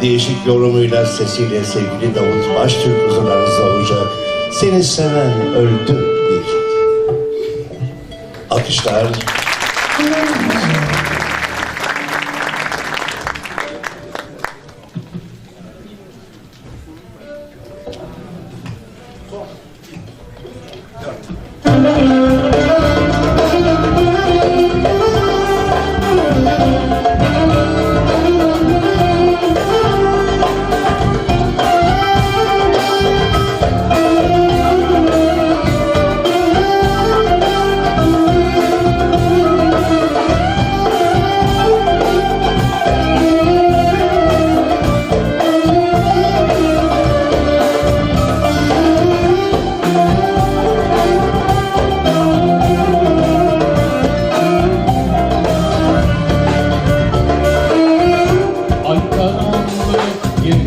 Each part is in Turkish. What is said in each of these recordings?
değişik yorumuyla sesiyle sevgili Davut Baştürk huzurlarınızda olacak. Seni seven öldü diyecek. Alkışlar.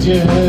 Yeah.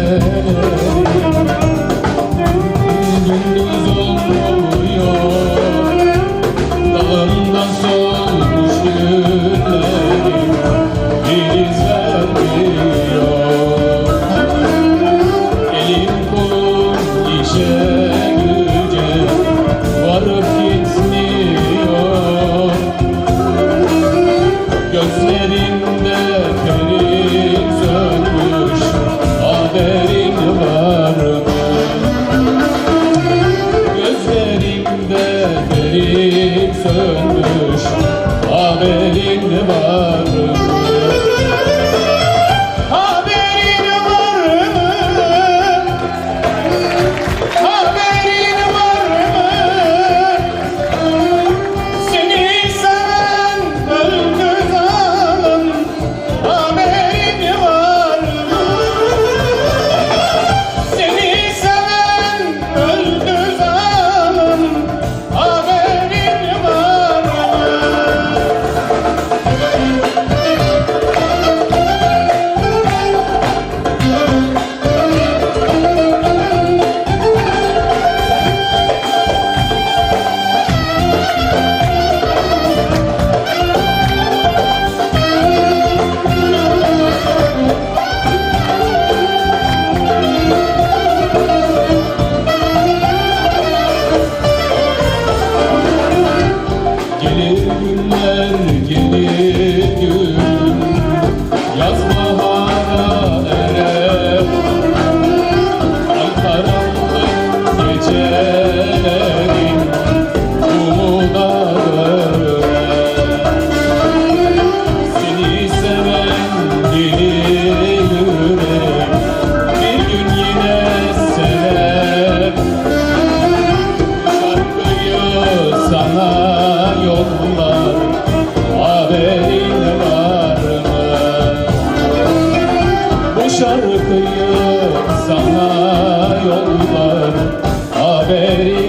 Seria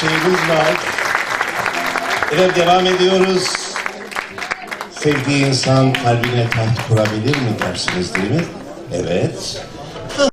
şeyimiz var. Evet devam ediyoruz. Sevdiği insan kalbine taht kurabilir mi dersiniz değil mi? Evet.